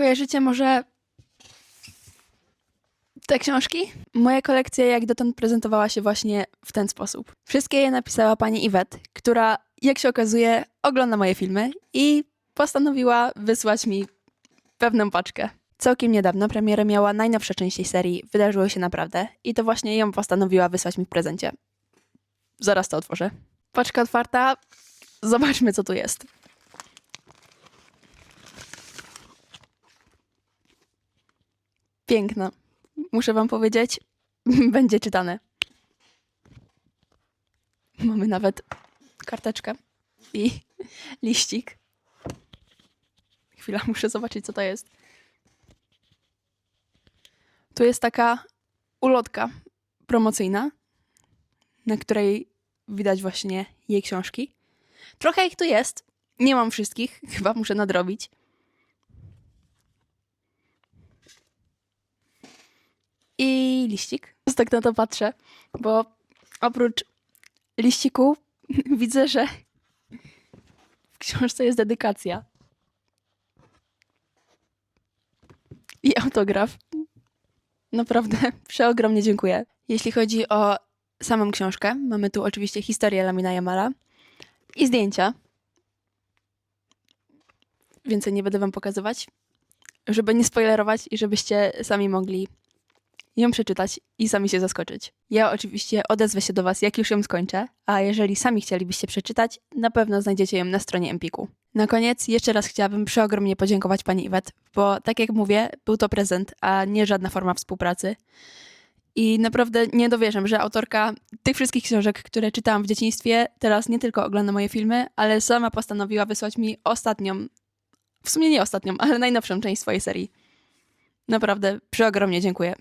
Kojarzycie może te książki? Moja kolekcja jak dotąd prezentowała się właśnie w ten sposób. Wszystkie je napisała pani Iwet, która, jak się okazuje, ogląda moje filmy i postanowiła wysłać mi pewną paczkę. Całkiem niedawno premierę miała najnowsza część tej serii Wydarzyło się naprawdę i to właśnie ją postanowiła wysłać mi w prezencie. Zaraz to otworzę. Paczka otwarta. Zobaczmy, co tu jest. Piękna. Muszę wam powiedzieć, będzie czytane. Mamy nawet karteczkę i liścik. Chwila, muszę zobaczyć, co to jest. Tu jest taka ulotka promocyjna, na której widać właśnie jej książki. Trochę ich tu jest. Nie mam wszystkich, chyba muszę nadrobić. I liścik. Tak na to patrzę, bo oprócz liściku widzę, że w książce jest dedykacja. I autograf. Naprawdę przeogromnie dziękuję. Jeśli chodzi o samą książkę, mamy tu oczywiście historię Lamina Jamala i zdjęcia. Więcej nie będę wam pokazywać, żeby nie spoilerować i żebyście sami mogli ją przeczytać i sami się zaskoczyć. Ja oczywiście odezwę się do was, jak już ją skończę, a jeżeli sami chcielibyście przeczytać, na pewno znajdziecie ją na stronie Empiku. Na koniec jeszcze raz chciałabym przeogromnie podziękować pani Iwet, bo tak jak mówię, był to prezent, a nie żadna forma współpracy. I naprawdę nie dowierzam, że autorka tych wszystkich książek, które czytałam w dzieciństwie, teraz nie tylko ogląda moje filmy, ale sama postanowiła wysłać mi ostatnią, w sumie nie ostatnią, ale najnowszą część swojej serii. Naprawdę przeogromnie dziękuję.